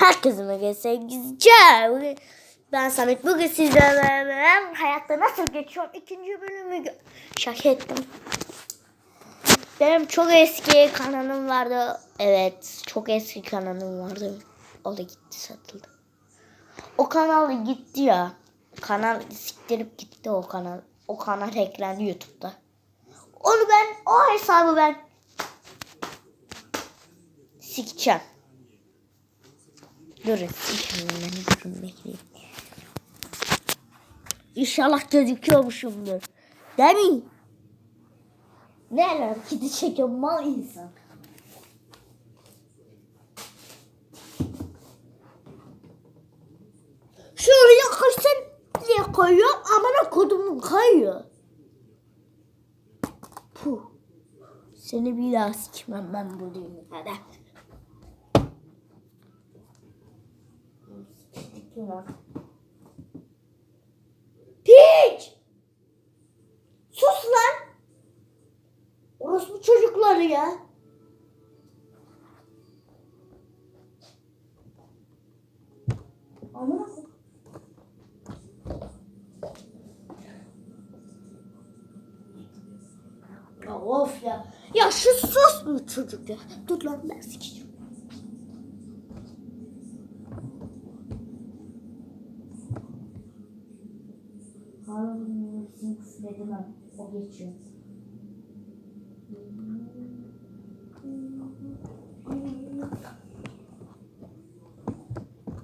Herkese merhaba sevgili Ben Samet. Bugün sizlerle hayatta nasıl geçiyor ikinci bölümü şaka ettim. Benim çok eski kanalım vardı. Evet çok eski kanalım vardı. O da gitti satıldı. O kanal gitti ya. Kanal siktirip gitti o kanal. O kanal hacklendi YouTube'da. Onu ben o hesabı ben sikeceğim. Sikeceğim ben durun bekleyin. İnşallah gözüküyormuşumdur. Değil mi? Ne lan kedi çekiyor mal insan. Şuraya koysan diye koyuyor amına kodumun kayıyor. Puh. Seni bir daha sikmem ben bu dünyada. Piç! Sus lan! Orospu çocukları ya. Koy- Ya of ya. Ya şu sus mu çocuk ya? Dur lan ben sikeceğim. Küfredin ha. O geçiyor.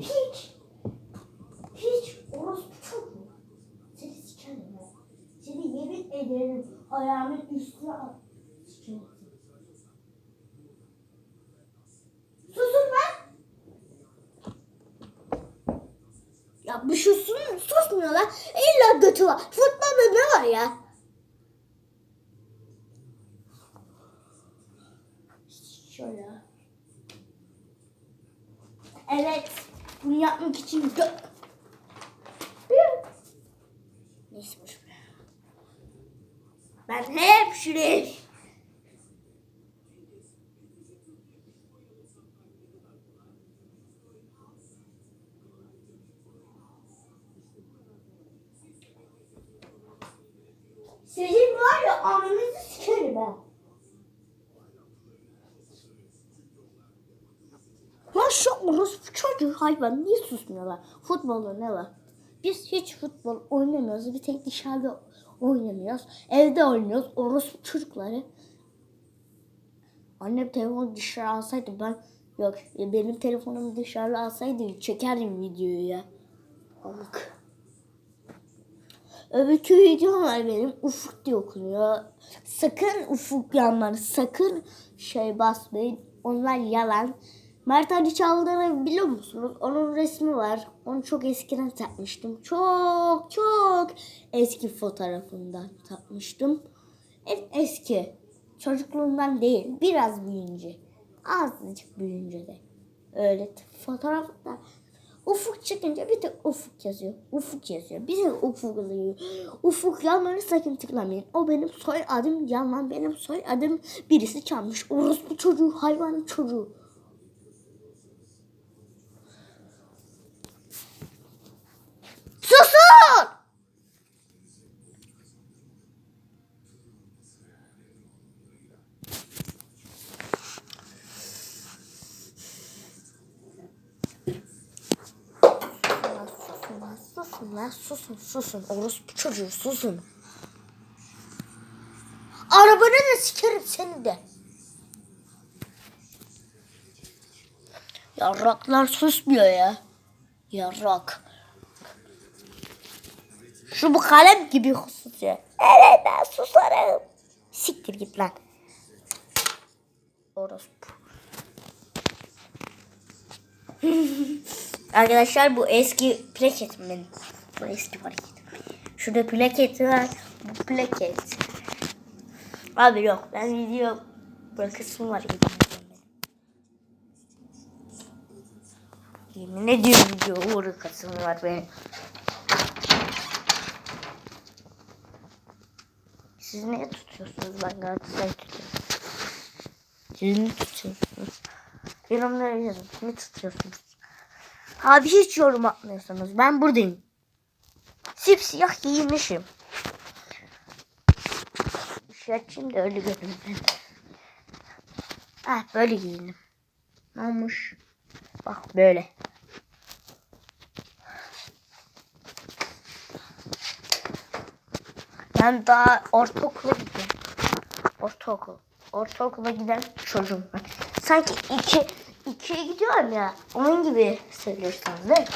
Hiç. Hiç. Orospu çocuğu. Seni sikerim ya. Seni yemin ederim ayağımın üstüne at. Sikerim. Susun lan. Ya bu şu sun- susmuyorlar. İlla götü var. Futbolda ne var ya? Şöyle. Evet. Bunu yapmak için gö... Neyse boş ver. Ben hep şuraya... Sizin var ya ananızı sikerim ben. Lan şu orospu çocuğu hayvan niye susmuyorlar? Futbolda ne var? Biz hiç futbol oynamıyoruz. Bir tek dışarıda oynamıyoruz. Evde oynuyoruz. Orospu çocukları. Annem telefonu dışarı alsaydı ben yok benim telefonumu dışarı alsaydı çekerdim videoyu ya. Amık. Öbürkü videom var benim. Ufuk diye okunuyor. Sakın ufuk yanları. Sakın şey basmayın. Onlar yalan. Mert Ali Çağlar'ı biliyor musunuz? Onun resmi var. Onu çok eskiden takmıştım. Çok çok eski fotoğrafından takmıştım. En eski. Çocukluğumdan değil. Biraz büyüyünce. Azıcık büyüyünce de. Öyle fotoğrafta Ufuk çıkınca bir tek ufuk yazıyor. Ufuk yazıyor. Bir tek ufuk yazıyor. Ufuk yanları sakın tıklamayın. O benim soy adım Yaman. Benim soy adım birisi çalmış. Orospu çocuğu, hayvan çocuğu. Susun! Lan Susun lan susun lan susun susun. Orospu çocuğu susun. Arabanı da sikerim seni de. Yarraklar susmuyor ya. Yarrak. Şu bu kalem gibi susuyor. Evet ben susarım. Siktir git lan. Orospu. Arkadaşlar bu eski plaketim benim. Bu eski plaketim. Şurada plaketi var. Bu plaket. Abi yok ben video bırakısım var. Yemin ediyorum video bırakısım var benim. Siz ne tutuyorsunuz? Ben Galatasaray tutuyorum. Siz ne tutuyorsunuz? Yorumlara yazın. Ne tutuyorsunuz? Abi hiç yorum atmıyorsunuz. Ben buradayım. Sipsiyah giyinmişim. Şu açayım öyle görünüm. Ah böyle giyindim. Ne olmuş? Bak böyle. Ben daha ortaokula gidiyorum. Ortaokul. Ortaokula giden çocuğum. Sanki iki, ikiye gidiyorum ya. Onun gibi söylüyorsunuz değil mi?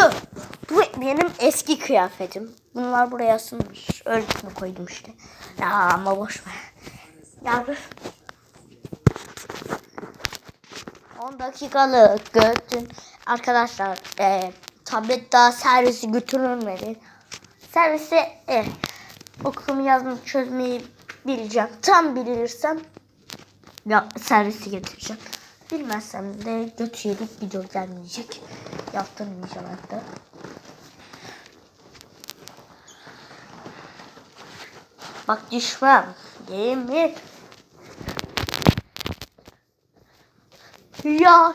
Şu. Bu benim eski kıyafetim. Bunlar buraya asılmış. Öylesine koydum işte. Ya ama boş ver. Ya dur. 10 dakikalık götün. Arkadaşlar e, tablet daha servisi götürülmedi. Servise e, okumu yazmayı çözmeyi bileceğim. Tam bilirsem ya, servisi getireceğim. Bilmezsem de yedik video gelmeyecek. Yaptırmayacağım hatta. Bak düşmem. Mi? Ya.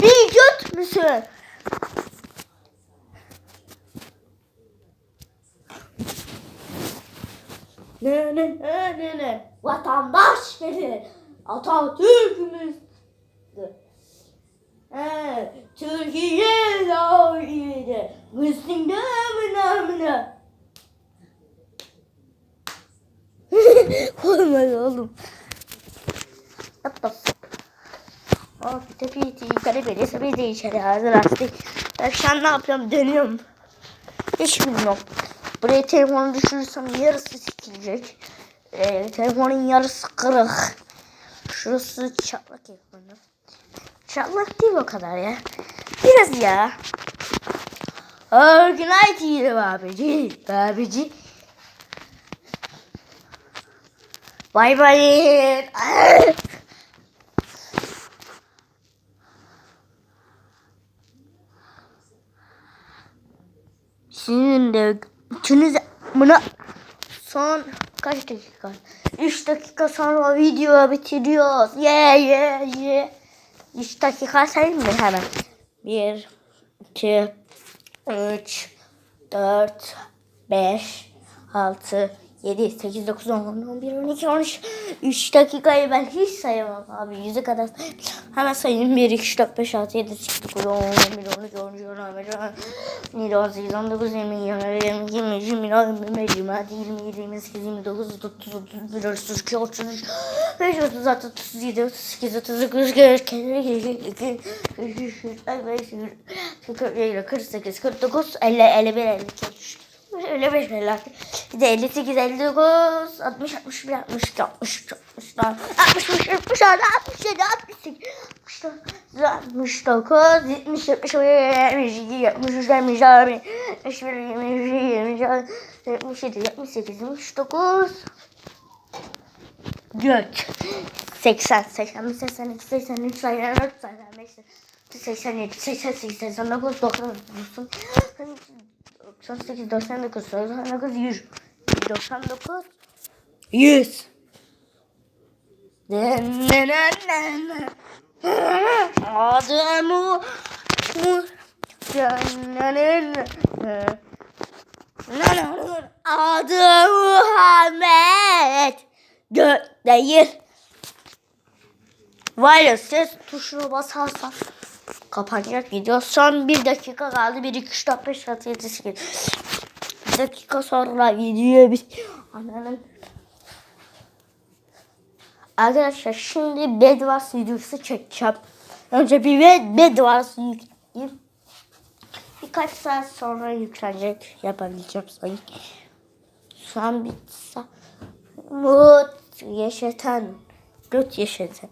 Bir göt müsün? Ne ne ne ne ne. Vatandaş dedi. Atatürk'ümüz. He, Türkiye layığıydı. Müslüm namına. Olmadı oğlum. Yaptım. Oh, tabii ki kalebeli tabii de içeri hazır lastik. Ben şu an ne yapıyorum? Dönüyorum. Hiç bilmiyorum. Buraya telefonu düşürürsem yarısı sikilecek. Ee, telefonun yarısı kırık. Şurası çatlak ekranı. Çatlak değil o kadar ya. Biraz ya. Her gün IT abici. Abici. Bay bay. Sizin de üçünüz buna son kaç dakika? 3 dakika sonra video bitiriyoruz. Yeah yeah yeah. 3 dakika sayayım mı hemen? 1 2 3 4 5 6 7, 8, 9, 10, 11, 12, 13. 3 dakikayı ben hiç sayamam abi. Yüze kadar. Hemen sayayım. 1, 2, 3, 4, 5, 6, 7, 8, 9, 10, 11, 12, 13, 14, 15, 18, 19, 20, 21, 22, 23, 24, 25, 26, 27, 28, 29, 30, 31, 32, 33, 5, 36, 37, 38, 39, 40, 42, 48, 49, 50, 51, 52, 53. Öyle bir şeyler. Bir de 58, 59, 60, 61, 62, 63, 64, 65, 66, 67, 68, 69, 70, 71, 72, 73, 74, 75, 26, 77, 78, 79, Göt. 80, 81, 82, 83, 84, 85, 87, 88, 89, 90, 98, 99, 99, 100. 99, 100. Ademu Adı Muhammed Gök değil Wireless ses tuşuna basarsan kapanacak video. Son bir dakika kaldı. 1, 2, 3, 4, 5, 6, 7, 8. Bir dakika sonra video bit. Ananın. Arkadaşlar şimdi Bedwars videosu çekeceğim. Önce bir Bedwars yükleyeyim. Birkaç saat sonra yüklenecek. Yapabileceğim sanki. Şu an bir Mut yaşatan. Göt yaşatan.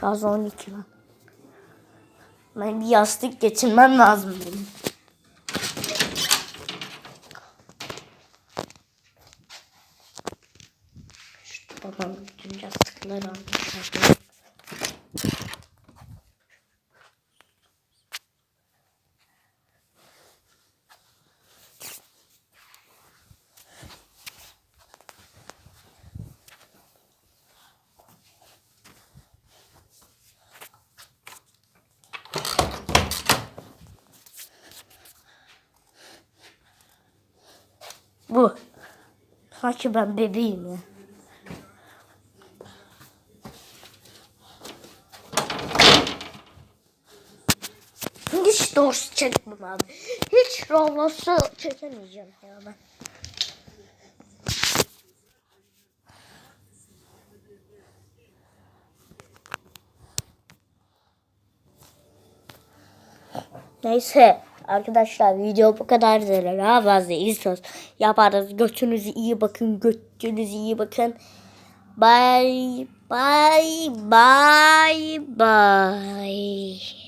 Şarj 12 lan. Ben bir yastık getirmem lazım benim. İşte babam bütün yastıkları almış. Sanki ben bebeğim ya. Hiç doğrusu çekmem abi. Hiç Roblox'u çekemeyeceğim ya ben. Neyse arkadaşlar video bu kadar Daha fazla istiyoruz. Yaparız. Götünüzü iyi bakın. Götünüzü iyi bakın. Bye bye bye bye.